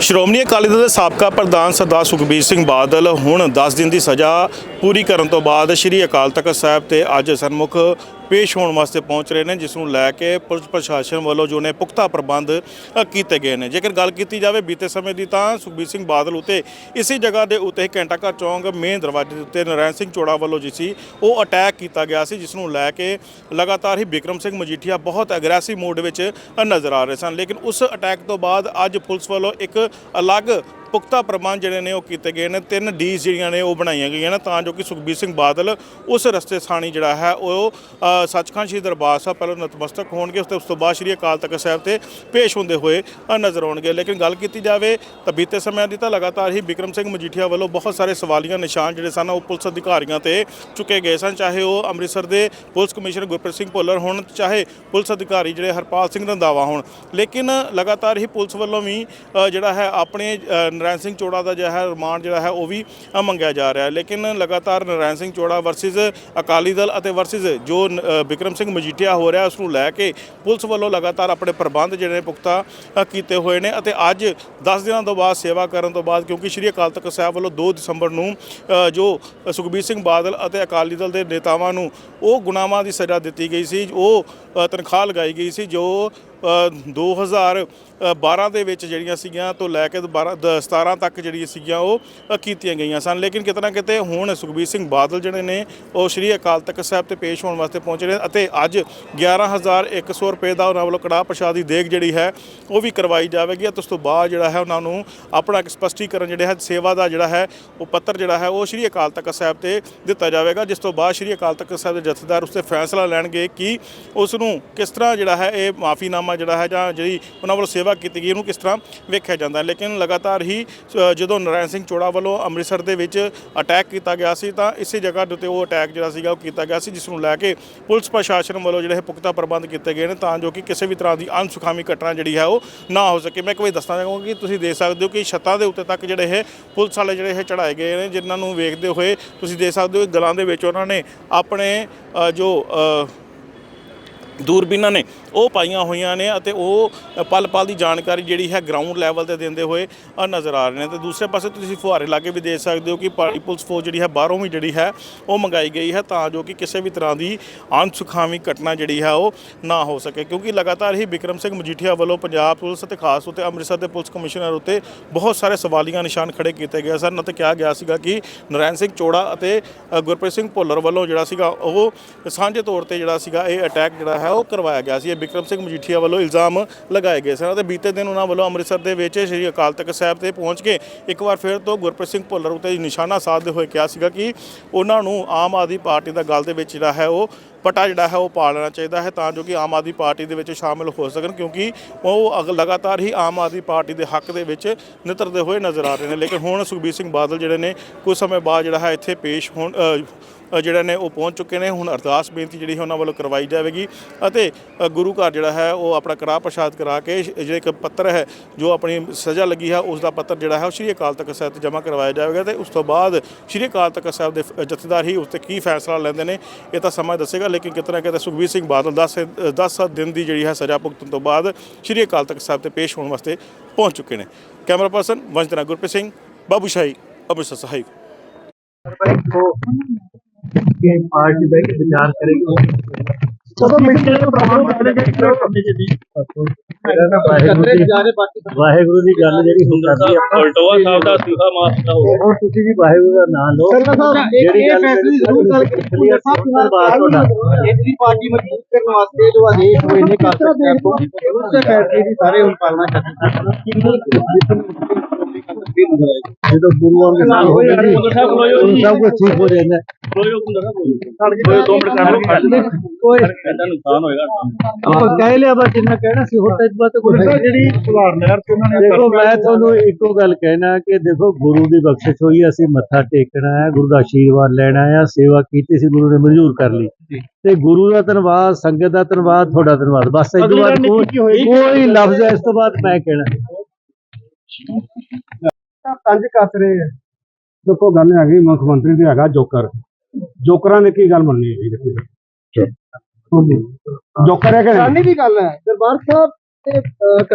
ਸ਼੍ਰੋਮਣੀ ਅਕਾਲੀ ਦਲ ਦੇ ਸਾਬਕਾ ਪ੍ਰਧਾਨ ਸਰਦਾਰ ਸੁਖਬੀਰ ਸਿੰਘ ਬਾਦਲ ਹੁਣ 10 ਦਿਨ ਦੀ ਸਜ਼ਾ ਪੂਰੀ ਕਰਨ ਤੋਂ ਬਾਅਦ ਸ੍ਰੀ ਅਕਾਲ ਤਖਤ ਸਾਹਿਬ ਤੇ ਅੱਜ ਸਨਮੁਖ ਪੇਸ਼ ਹੋਣ ਵਾਸਤੇ ਪਹੁੰਚ ਰਹੇ ਨੇ, ਜਿਸ ਨੂੰ ਲੈ ਕੇ ਪੁਲਿਸ ਪ੍ਰਸ਼ਾਸਨ ਵੱਲੋਂ ਜੋ ਨੇ ਪੁਖਤਾ ਪ੍ਰਬੰਧ ਕੀਤੇ ਗਏ ਨੇ। ਜੇਕਰ ਗੱਲ ਕੀਤੀ ਜਾਵੇ ਬੀਤੇ ਸਮੇਂ ਦੀ ਤਾਂ ਸੁਖਬੀਰ ਸਿੰਘ ਬਾਦਲ ਉਤੇ ਇਸੇ ਜਗ੍ਹਾ ਦੇ ਉੱਤੇ ਘੰਟਾ ਘਰ ਚੌਂਕ ਮੇਨ ਦਰਵਾਜ਼ੇ ਦੇ ਉੱਤੇ ਨਰੈਣ ਸਿੰਘ ਚੋੜਾ ਵੱਲੋਂ ਜੀ ਸੀ, ਉਹ ਅਟੈਕ ਕੀਤਾ ਗਿਆ ਸੀ, ਜਿਸ ਨੂੰ ਲੈ ਕੇ ਲਗਾਤਾਰ ਹੀ ਬਿਕਰਮ ਸਿੰਘ ਮਜੀਠੀਆ ਬਹੁਤ ਐਗਰੈਸਿਵ ਮੋਡ ਵਿੱਚ ਨਜ਼ਰ ਆ ਰਹੇ ਸਨ। ਲੇਕਿਨ ਉਸ ਅਟੈਕ ਤੋਂ ਬਾਅਦ ਅੱਜ ਪੁਲਿਸ ਵੱਲੋਂ ਇੱਕ ਅਲੱਗ ਪੁਖਤਾ ਪ੍ਰਬੰਧ ਜਿਹੜੇ ਨੇ ਉਹ ਕੀਤੇ ਗਏ ਨੇ, ਤਿੰਨ ਡੀਸ ਜਿਹੜੀਆਂ ਨੇ ਉਹ ਬਣਾਈਆਂ ਗਈਆਂ ਨੇ, ਤਾਂ ਜੋ ਕਿ ਸੁਖਬੀਰ ਸਿੰਘ ਬਾਦਲ ਉਸ ਰਸਤੇ ਸਾਣੀ ਜਿਹੜਾ ਹੈ, ਉਹ ਸੱਚਖੰਡ ਸ਼੍ਰੀ ਦਰਬਾਰ ਸਾਹਿਬ ਪਹਿਲਾਂ ਨਤਮਸਤਕ ਹੋਣਗੇ, ਉਸ ਤੋਂ ਉਸ ਤੋਂ ਬਾਅਦ ਸ਼੍ਰੀ ਅਕਾਲ ਤਖਤ ਸਾਹਿਬ ਤੇ ਪੇਸ਼ ਹੁੰਦੇ ਹੋਏ ਨਜ਼ਰ ਆਉਣਗੇ। ਲੇਕਿਨ ਗੱਲ ਕੀਤੀ ਜਾਵੇ ਤਾਂ ਬੀਤੇ ਸਮਿਆਂ ਦੀ ਤਾਂ ਲਗਾਤਾਰ ਹੀ ਬਿਕਰਮ ਸਿੰਘ ਮਜੀਠੀਆ ਵੱਲੋਂ ਬਹੁਤ ਸਾਰੇ ਸਵਾਲੀਆਂ, ਨਿਸ਼ਾਨ ਜਿਹੜੇ ਸਨ, ਉਹ ਪੁਲਿਸ ਅਧਿਕਾਰੀਆਂ ਤੇ ਚੁੱਕੇ ਗਏ ਸਨ, ਚਾਹੇ ਉਹ ਅੰਮ੍ਰਿਤਸਰ ਦੇ ਪੁਲਿਸ ਕਮਿਸ਼ਨਰ ਗੁਰਪ੍ਰੀਤ ਸਿੰਘ ਭੁੱਲਰ ਹੋਣ, ਚਾਹੇ ਪੁਲਿਸ ਅਧਿਕਾਰੀ ਜਿਹੜੇ ਹਰਪਾਲ ਸਿੰਘ ਰੰਧਾਵਾ ਹੋਣ। ਲੇਕਿਨ ਲਗਾਤਾਰ ਹੀ ਪੁਲਿਸ ਵੱਲੋਂ ਵੀ ਜਿਹੜਾ ਹੈ, ਆਪਣੇ ਅ, ਨਰਾਇਣ ਸਿੰਘ ਚੋੜਾ ਦਾ ਜਿਹੜਾ ਹੈ ਰਿਮਾਂਡ ਜਿਹੜਾ ਹੈ ਉਹ ਵੀ ਮੰਗਿਆ ਜਾ ਰਿਹਾ ਹੈ। ਲੇਕਿਨ ਲਗਾਤਾਰ ਨਰਾਇਣ ਸਿੰਘ ਚੋੜਾ ਵਰਸਸ ਅਕਾਲੀ ਦਲ ਅਤੇ ਵਰਸਸ ਜੋ ਨ- ਬਿਕਰਮ ਸਿੰਘ ਮਜੀਠੀਆ ਹੋ ਰਿਹਾ ਉਸ ਨੂੰ ਲੈ ਕੇ ਪੁਲਿਸ ਵੱਲੋਂ ਲਗਾਤਾਰ ਆਪਣੇ ਪ੍ਰਬੰਧ ਜਿਹੜੇ ਨੇ ਪੁਖਤਾ ਕੀਤੇ ਹੋਏ ਨੇ ਅਤੇ ਅੱਜ 10 ਦਿਨਾਂ ਤੋਂ ਬਾਅਦ ਸੇਵਾ ਕਰਨ ਤੋਂ ਬਾਅਦ ਕਿਉਂਕਿ ਸ਼੍ਰੀ ਅਕਾਲ ਤਖਤ ਸਾਹਿਬ ਵੱਲੋਂ 2 ਦਸੰਬਰ ਨੂੰ ਜੋ ਸੁਖਬੀਰ ਸਿੰਘ ਬਾਦਲ ਅਤੇ ਅਕਾਲੀ ਦਲ ਦੇ ਨੇਤਾਵਾਂ ਨੂੰ ਉਹ ਗੁਨਾਹਾਂ ਦੀ ਸਜ਼ਾ ਦਿੱਤੀ ਗਈ ਸੀ ਉਹ ਤਨਖਾਹ ਲਗਾਈ ਗਈ ਸੀ ਜੋ 2012 ਦੇ ਵਿੱਚ ਜਿਹੜੀਆਂ ਸੀਗੀਆਂ ਤੋਂ ਲੈ ਕੇ 12 ਦ- 17 ਤੱਕ ਜਿਹੜੀਆਂ ਸੀਗੀਆਂ ਉਹ ਕੀਤੀਆਂ ਗਈਆਂ ਸਨ। ਲੇਕਿਨ ਕਿਤੇ ਨਾ ਕਿਤੇ ਹੁਣ ਸੁਖਬੀਰ ਸਿੰਘ ਬਾਦਲ ਜਿਹੜੇ ਨੇ, ਉਹ ਸ਼੍ਰੀ ਅਕਾਲ ਤਖਤ ਸਾਹਿਬ ਤੇ ਪੇਸ਼ ਹੋਣ ਵਾਸਤੇ ਪਹੁੰਚ ਰਹੇ ਅਤੇ ਅੱਜ 11100 ਰੁਪਏ ਦਾ ਉਹਨਾਂ ਵੱਲੋਂ ਕੜਾਹ ਪ੍ਰਸ਼ਾਦੀ ਦੇਗ ਜਿਹੜੀ ਹੈ, ਉਹ ਵੀ ਕਰਵਾਈ ਜਾਵੇਗੀ ਅਤੇ ਉਸ ਤੋਂ ਬਾਅਦ ਜਿਹੜਾ ਹੈ ਉਹਨਾਂ ਨੂੰ ਆਪਣਾ ਇੱਕ ਸਪਸ਼ਟੀਕਰਨ ਜਿਹੜਾ ਹੈ, ਸੇਵਾ ਦਾ ਜਿਹੜਾ ਹੈ, ਉਹ ਪੱਤਰ ਜਿਹੜਾ ਹੈ, ਉਹ ਸ਼੍ਰੀ ਅਕਾਲ ਤਖਤ ਸਾਹਿਬ ਤੇ ਦਿੱਤਾ ਜਾਵੇਗਾ, ਜਿਸ ਤੋਂ ਬਾਅਦ ਸ਼੍ਰੀ ਅਕਾਲ ਤਖਤ ਸਾਹਿਬ ਦੇ ਜਥੇਦਾਰ ਉਸ ਤੇ ਫੈਸਲਾ ਲੈਣਗੇ ਕਿ ਉਸ ਨੂੰ ਕਿਸ ਤਰ੍ਹਾਂ ਜਿਹੜਾ ਹੈ, ਇਹ ਮਾਫੀਨਾਮਾ ਜਿਹੜਾ ਹੈ ਜਾਂ ਜਿਹੜੀ ਉਹਨਾਂ ਵੱਲੋਂ ਸੇਵਾ ਕੀਤੀ ਗਈ, ਉਹਨੂੰ ਕਿਸ ਤਰ੍ਹਾਂ ਵੇਖਿਆ ਜਾਂਦਾ ਲੇਕਿਨ ਲਗਾਤਾਰ ਹੀ ਜਦੋਂ ਨਰਾਇਣ ਸਿੰਘ ਚੋੜਾ ਵੱਲੋਂ ਅੰਮ੍ਰਿਤਸਰ ਦੇ ਵਿੱਚ ਅਟੈਕ ਕੀਤਾ ਗਿਆ ਸੀ, ਤਾਂ ਇਸੇ ਜਗ੍ਹਾ ਦੇ ਉੱਤੇ ਉਹ ਅਟੈਕ ਜਿਹੜਾ ਸੀਗਾ, ਉਹ ਕੀਤਾ ਗਿਆ ਸੀ, ਜਿਸ ਨੂੰ ਲੈ ਕੇ ਪੁਲਿਸ ਪ੍ਰਸ਼ਾਸਨ ਵੱਲੋਂ ਜਿਹੜੇ ਪੁਖਤਾ ਪ੍ਰਬੰਧ ਕੀਤੇ ਗਏ ਨੇ, ਤਾਂ ਜੋ ਕਿ ਕਿਸੇ ਵੀ ਤਰ੍ਹਾਂ ਦੀ ਅਨਸੁਖਾਵੀ ਘਟਨਾ ਜਿਹੜੀ ਹੈ, ਉਹ ਨਾ ਹੋ ਸਕੇ। ਮੈਂ ਇੱਕ ਵਾਰੀ ਦੱਸਣਾ ਚਾਹਾਂਗਾ ਕਿ ਤੁਸੀਂ ਦੇਖ ਸਕਦੇ ਹੋ ਕਿ ਛੱਤਾਂ ਦੇ ਉੱਤੇ ਤੱਕ ਜਿਹੜੇ ਇਹ ਪੁਲਿਸ ਵਾਲੇ ਜਿਹੜੇ ਇਹ ਚੜਾਏ ਗਏ ਨੇ, ਜਿਨ੍ਹਾਂ ਨੂੰ ਵੇਖਦੇ ਹੋਏ ਤੁਸੀਂ ਦੇਖ ਸਕਦੇ ਹੋ ਕਿ ਗਲਾਂ ਦੇ ਵਿੱਚ ਉਹਨਾਂ ਨੇ ਆਪਣੇ ਜੋ ਦੂਰਬੀਨਾਂ ਨੇ ਉਹ ਪਾਈਆਂ ਹੋਈਆਂ ਨੇ ਅਤੇ ਉਹ ਪਲ ਪਲ ਦੀ ਜਾਣਕਾਰੀ ਜਿਹੜੀ ਹੈ ਗਰਾਊਂਡ ਲੈਵਲ ਤੇ ਦਿੰਦੇ ਹੋਏ ਨਜ਼ਰ ਆ ਰਹੇ ਨੇ। ਤੇ ਦੂਸਰੇ ਪਾਸੇ ਤੁਸੀਂ ਫੁਹਾਰੇ ਲਾ ਕੇ ਵੀ ਦੇਖ ਸਕਦੇ ਹੋ ਕਿ ਪਾਰਟੀ ਪੁਲਿਸ ਫੋਰਸ ਜਿਹੜੀ ਹੈ ਬਾਹਰੋਂ ਵੀ ਜਿਹੜੀ ਹੈ ਉਹ ਮੰਗਾਈ ਗਈ ਹੈ ਤਾਂ ਜੋ ਕਿ ਕਿਸੇ ਵੀ ਤਰ੍ਹਾਂ ਦੀ ਅਣਸੁਖਾਵੀਂ ਘਟਨਾ ਜਿਹੜੀ ਹੈ ਉਹ ਨਾ ਹੋ ਸਕੇ। ਕਿਉਂਕਿ ਲਗਾਤਾਰ ਹੀ ਬਿਕਰਮ ਸਿੰਘ ਮਜੀਠੀਆ ਵੱਲੋਂ ਪੰਜਾਬ ਪੁਲਿਸ ਅਤੇ ਖਾਸ ਉੱਤੇ ਅੰਮ੍ਰਿਤਸਰ ਦੇ ਪੁਲਿਸ ਕਮਿਸ਼ਨਰ ਉੱਤੇ ਬਹੁਤ ਸਾਰੇ ਸਵਾਲੀਆਂ ਨਿਸ਼ਾਨ ਖੜੇ ਕੀਤੇ ਗਏ ਸਨ ਅਤੇ ਕਿਹਾ ਗਿਆ ਸੀਗਾ ਕਿ ਨਰਾਇਣ ਸਿੰਘ ਚੋੜਾ ਅਤੇ ਗੁਰਪ੍ਰੀਤ ਸਿੰਘ ਭੁੱਲਰ ਵੱਲੋਂ ਜਿਹੜਾ ਸੀਗਾ ਉਹ ਸਾਂਝੇ ਤੌਰ ਤੇ ਜਿਹੜਾ ਸੀਗਾ ਇਹ ਅਟੈਕ ਜਿਹੜਾ ਹੈ ਉਹ ਕਰਵਾਇਆ ਗਿਆ ਸੀ, ਇਹ ਬਿਕਰਮ ਸਿੰਘ ਮਜੀਠੀਆ ਵੱਲੋਂ ਇਲਜ਼ਾਮ ਲਗਾਏ ਗਏ ਸਨ ਅਤੇ ਬੀਤੇ ਦਿਨ ਉਹਨਾਂ ਵੱਲੋਂ ਅੰਮ੍ਰਿਤਸਰ ਦੇ ਵਿੱਚ ਸ੍ਰੀ ਅਕਾਲ ਤਖਤ ਸਾਹਿਬ ਤੇ ਪਹੁੰਚ ਕੇ ਇੱਕ ਵਾਰ ਫਿਰ ਤੋਂ ਗੁਰਪ੍ਰੀਤ ਸਿੰਘ ਭੁੱਲਰ ਉੱਤੇ ਨਿਸ਼ਾਨਾ ਸਾਧਦੇ ਹੋਏ ਕਿਹਾ ਸੀਗਾ ਕਿ ਉਹਨਾਂ ਨੂੰ ਆਮ ਆਦਮੀ ਪਾਰਟੀ ਦਾ ਗੱਲ ਦੇ ਵਿੱਚ ਜਿਹੜਾ ਹੈ ਉਹ ਪਟਾ ਜਿਹੜਾ ਹੈ ਉਹ ਪਾ ਲੈਣਾ ਚਾਹੀਦਾ ਹੈ ਤਾਂ ਜੋ ਕਿ ਆਮ ਆਦਮੀ ਪਾਰਟੀ ਦੇ ਵਿੱਚ ਸ਼ਾਮਿਲ ਹੋ ਸਕਣ ਕਿਉਂਕਿ ਉਹ ਅਗ- ਲਗਾਤਾਰ ਹੀ ਆਮ ਆਦਮੀ ਪਾਰਟੀ ਦੇ ਹੱਕ ਦੇ ਵਿੱਚ ਨਿਤਰਦੇ ਹੋਏ ਨਜ਼ਰ ਆ ਰਹੇ ਨੇ। ਲੇਕਿਨ ਹੁਣ ਸੁਖਬੀਰ ਸਿੰਘ ਬਾਦਲ ਜਿਹੜੇ ਨੇ ਕੁਝ ਸਮੇਂ ਬਾਅਦ ਜਿਹੜਾ ਹੈ ਇੱਥੇ ਪੇਸ਼ ਹੋਣ ਜਿਹੜੇ ਨੇ ਉਹ ਪਹੁੰਚ ਚੁੱਕੇ ਨੇ। ਹੁਣ ਅਰਦਾਸ ਬੇਨਤੀ ਜਿਹੜੀ ਹੈ ਉਹਨਾਂ ਵੱਲੋਂ ਕਰਵਾਈ ਜਾਵੇਗੀ ਅਤੇ ਗੁਰੂ ਘਰ ਜਿਹੜਾ ਹੈ ਉਹ ਆਪਣਾ ਕੜਾਹ ਪ੍ਰਸ਼ਾਦ ਕਰਾ ਕੇ ਜਿਹੜੇ ਇੱਕ ਪੱਤਰ ਹੈ, ਜੋ ਆਪਣੀ ਸਜ਼ਾ ਲੱਗੀ ਹੈ, ਉਸ ਦਾ ਪੱਤਰ ਜਿਹੜਾ ਹੈ ਉਹ ਸ਼੍ਰੀ ਅਕਾਲ ਤਖਤ ਸਾਹਿਬ ਤੇ ਜਮ੍ਹਾਂ ਕਰਵਾਇਆ ਜਾਵੇਗਾ ਤੇ ਉਸ ਤੋਂ ਬਾਅਦ ਸ਼੍ਰੀ ਅਕਾਲ ਤਖਤ ਸਾਹਿਬ ਦੇ ਜਥੇਦਾਰ ਹੀ ਉਸ ਤੇ ਕੀ ਫੈਸਲਾ ਲੈਂਦੇ ਨੇ, ਇਹ ਤਾਂ ਸਮਾਂ ਦੱਸੇਗਾ, ਲੇਕਿਨ ਕਿਤੇ ਨਾ ਕਿਤੇ ਸੁਖਬੀਰ ਸਿੰਘ ਬਾਦਲ 10 10 ਦਿਨ ਦੀ ਜਿਹੜੀ ਹੈ ਸਜ਼ਾ ਭੁਗਤਣ ਤੋਂ ਬਾਅਦ ਸ਼੍ਰੀ ਅਕਾਲ ਤਖਤ ਸਾਹਿਬ ਤੇ ਪੇਸ਼ ਹੋਣ ਵਾਸਤੇ ਪਹੁੰਚ ਚੁੱਕੇ ਨੇ। ਕੈਮਰਾ ਪਰਸਨ ਵੰਜਨਾ ਗੁਰਪ੍ਰੀਤ ਸਿੰਘ, ਬਾਬੂ ਸ਼ਾਹੀ, ਅੰਮ੍ਰਿਤਸਰ ਸਾਹਿਬ। के पार्टी बैठ के विचार करेगी चलो मिलते हैं प्रमाण पत्र के कितना करने के लिए ਵਾਹਿਗੁਰੂ ਦੀ ਵਾਹਿਗੁਰੂ ਦੀ ਗੱਲ ਜਿਹੜੀ ਹੁਣ ਕਰਦੀ ਆਪਾਂ ਪਲਟੋਆ ਸਾਹਿਬ ਦਾ ਅਸਤੀਫਾ ਮਾਫ ਦਾ ਹੋ ਹੁਣ ਤੁਸੀਂ ਜੀ ਵਾਹਿਗੁਰੂ ਦਾ ਨਾਮ ਲਓ ਜਿਹੜੀ ਗੱਲ ਫੈਸਲੇ ਜ਼ਰੂਰ ਗੱਲ ਕੀਤੀ ਹੈ ਧੰਨਵਾਦ ਤੁਹਾਡਾ ਇਤਨੀ ਪਾਰਟੀ ਮਜ਼ਬੂਤ ਕਰਨ ਵਾਸਤੇ ਜੋ ਆਦੇਸ਼ ਹੋਏ ਨੇ ਕਾਲ ਤਖਤ ਤੋਂ ਉਸ ਦੇ ਫੈਸਲੇ ਦੀ ਸਾਰੇ ਹੁਣ ਪਾਲਣਾ ਕਰਦੇ ਜਦੋਂ ਗੁਰੂਆਂ ਦੇ ਨਾਲ ਹੋ ਜਾਂਦੀ ਉਦੋਂ ਸਭ ਕੁਝ ਠੀਕ ਹੋ ਜਾਂਦਾ ਹੈ। ਕੋਈ ਉਹ ਹੁੰਦਾ ਕੋਈ ਕੋਈ ਆਪਾਂ ਕਹਿ ਲਿਆ ਬਸ ਜਿੰਨਾ ਕਹਿਣਾ ਸੀ ਹੋਰ ਤਾਂ ਇਸ ਕੋਈ ਜਿਹੜੀ ਸੁਧਾਰਨ ਯਾਰ ਤੇ ਉਹਨਾਂ ਨੇ ਦੇਖੋ ਮੈਂ ਤੁਹਾਨੂੰ ਇੱਕੋ ਗੱਲ ਕਹਿਣਾ ਕਿ ਦੇਖੋ ਗੁਰੂ ਦੀ ਬਖਸ਼ਿਸ਼ ਹੋਈ ਅਸੀਂ ਮੱਥਾ ਟੇਕਣਾ ਹੈ ਗੁਰੂ ਦਾ ਆਸ਼ੀਰਵਾਦ ਲੈਣਾ ਹੈ ਸੇਵਾ ਕੀਤੀ ਸੀ ਗੁਰੂ ਨੇ ਮਨਜ਼ੂਰ ਕਰ ਲਈ ਤੇ ਗੁਰੂ ਦਾ ਧੰਨਵਾਦ ਸੰਗਤ ਦਾ ਧੰਨਵਾਦ ਤੁਹਾਡਾ ਧੰਨਵਾਦ ਬਸ ਇਸ ਤੋਂ ਬਾਅਦ ਕੋਈ ਲਫ਼ਜ਼ ਇਸ ਤੋਂ ਬਾਅਦ ਮੈਂ ਕਹਿਣਾ ਪੰਜ ਕੱਸ ਰਹੇ ਆ ਦੇਖੋ ਗੱਲ ਹੈਗੀ ਮੁੱਖ ਮੰਤਰੀ ਦੇ ਹੈਗਾ ਜੋਕਰ। ਜੋਕਰਾਂ ਨੇ ਕੀ ਗੱਲ ਮੰਨਣੀ ਹੈ ਜੀ। ਦੇਖੋ ਜੋਕਰ ਹੈ ਕਿ ਨਹੀਂ? ਸਾਨੀ ਦੀ ਗੱਲ ਹੈ। ਦਰਬਾਰ ਸਾਹਿਬ ਤੇ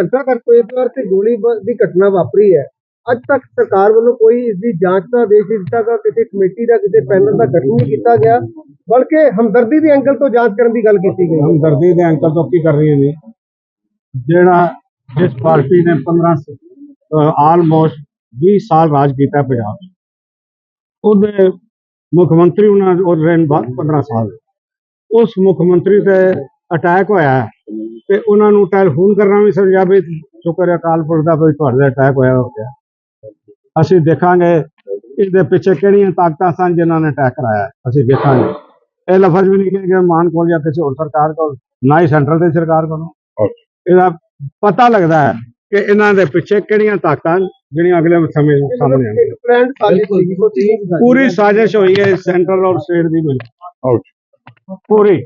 ਘਟਨਾ ਕਰ ਕੋਏਤਵਾਰ ਤੇ ਗੋਲੀ ਦੀ ਘਟਨਾ ਵਾਪਰੀ ਹੈ। ਅੱਜ ਤੱਕ ਸਰਕਾਰ ਵੱਲੋਂ ਕੋਈ ਇਸ ਦੀ ਜਾਂਚ ਦਾ ਆਦੇਸ਼ ਦਿੱਤਾ ਗਿਆ ਕਿਸੇ ਕਮੇਟੀ ਦਾ ਕਿਸੇ ਪੈਨਲ ਦਾ ਗਠਨ ਨਹੀਂ ਕੀਤਾ ਗਿਆ ਬਲਕਿ ਹਮਦਰਦੀ ਦੇ ਐਂਗਲ ਤੋਂ ਜਾਂਚ ਕਰਨ ਦੀ ਗੱਲ ਕੀਤੀ ਗਈ। ਹਮਦਰਦੀ ਦੇ ਅੰਕਲ ਤੋਂ ਕੀ ਕਰ ਰਹੀਆਂ ਨੇ? ਜਿਹੜਾ ਜਿਸ ਪਾਰਟੀ ਨੇ 15 ਆਲਮੋਸਟ 20 ਸਾਲ ਰਾਜ ਕੀਤਾ ਪੰਜਾਬ ਉਹਦੇ ਮੁੱਖ ਮੰਤਰੀ ਉਹਨਾਂ ਉਹ ਰਹਿਣ ਬਾਅਦ 15 ਸਾਲ। ਉਸ ਮੁੱਖ ਮੰਤਰੀ ਤੇ ਅਟੈਕ ਹੋਇਆ ਤੇ ਉਹਨਾਂ ਨੂੰ ਟੈਲੀਫੋਨ ਕਰਨਾ ਵੀ ਸਮਝਿਆ ਵੀ ਸ਼ੁਕਰ ਹੈ ਅਕਾਲ ਪੁਰਖ ਦਾ ਕੋਈ ਤੁਹਾਡੇ ਅਟੈਕ ਹੋਇਆ ਹੋ ਗਿਆ। ਅਸੀਂ ਦੇਖਾਂਗੇ ਇਹਦੇ ਪਿੱਛੇ ਕਿਹੜੀਆਂ ਤਾਕਤਾਂ ਸਨ ਜਿਨ੍ਹਾਂ ਨੇ ਅਟੈਕ ਕਰਾਇਆ ਅਸੀਂ ਦੇਖਾਂਗੇ। ਇਹ ਲਫ਼ਜ਼ ਵੀ ਨਹੀਂ ਕਿ ਮਾਨ ਕੋਲ ਜਾਂ ਕਿਸੇ ਹੋਰ ਸਰਕਾਰ ਕੋਲ ਨਾ ਹੀ ਸੈਂਟਰਲ ਦੀ ਸਰਕਾਰ ਕੋਲੋਂ। ਇਹਦਾ ਪਤਾ ਲੱਗਦਾ ਹੈ ਕਿ ਇਹਨਾਂ ਦੇ ਪਿੱਛੇ ਕਿਹੜੀਆਂ ਤਾਕਤਾਂ ਜਿਹੜੀਆਂ ਅਗਲੇ ਸਮੇਂ ਨੂੰ ਸਾਹਮਣੇ ਆਉਣਗੀਆਂ? ਪਲਾਨ ਸਾਜ਼ਿਸ਼ ਹੋਈ। ਪੂਰੀ ਸਾਜ਼ਿਸ਼ ਹੋਈ ਹੈ ਸੈਂਟਰਲ ਔਰ ਸਟੇਟ ਦੀ ਮਿਲ ਪੂਰੀ।